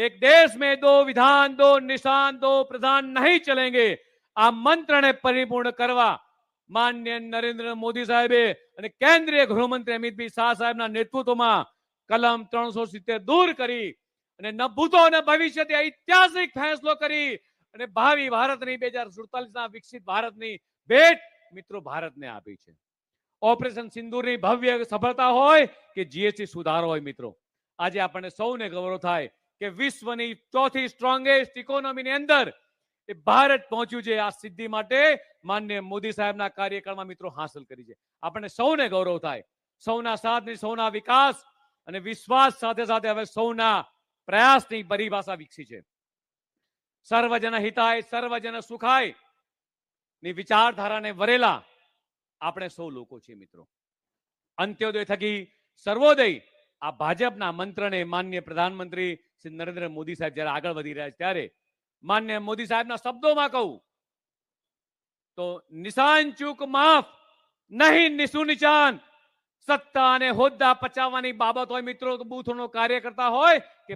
एक देश में दो विधान दो निशान दो प्रधान नहीं चलेंगे આ મંત્રને પરિપૂર્ણ કરવા માન્ય નરેન્દ્ર મોદી સાહેબે અને કેન્દ્રીય ગૃહમંત્રી અમિતભાઈ શાહ સાહેબના નેતૃત્વમાં કલમ ત્રણસો સિત્તેર દૂર કરી અને ન ભૂતો અને ભવિષ્યથી ઐતિહાસિક ફેસલો કરી અને ભાવિ ભારતની બે હજાર સુડતાલીસના વિકસિત ભારતની ભેટ મિત્રો ભારતને આપી છે ઓપરેશન સિંદૂરની ભવ્ય સફળતા હોય કે જીએસટી સુધારો હોય મિત્રો આજે આપણને સૌને ગૌરવ થાય કે વિશ્વની ચોથી સ્ટ્રોંગેસ્ટ ઇકોનોમીની અંદર એ ભારત પહોંચ્યું છે આ સિદ્ધિ માટે, માન્ય મોદી સાહેબના કાર્યકાળમાં મિત્રો હાંસલ કરી છે. આપણને સૌને ગૌરવ થાય. સૌના સાથની સૌના વિકાસ અને વિશ્વાસ સાથે સાથે હવે સૌના પ્રયાસની પરિભાષા વિકસી છે. સર્વજન હિતાય, સર્વજન સુખાયની વિચારધારાને વરેલા આપણે સૌ લોકો છીએ મિત્રો. અંત્યોદય થકી સર્વોદય આ ભાજપના મંત્રને માન્ય પ્રધાનમંત્રી શ્રી નરેન્દ્ર મોદી સાહેબ જ્યારે આગળ વધી રહ્યા છે ત્યારે માન્ય મોદી સાહેબના શબ્દોમાં કહું, તો નિશાન ચૂક માફ નહીં નિશુનિશાન સત્તા અને હોદ્દા પચાવવાની બાબત હોય મિત્રો બૂથનો કાર્ય કરતા હોય કે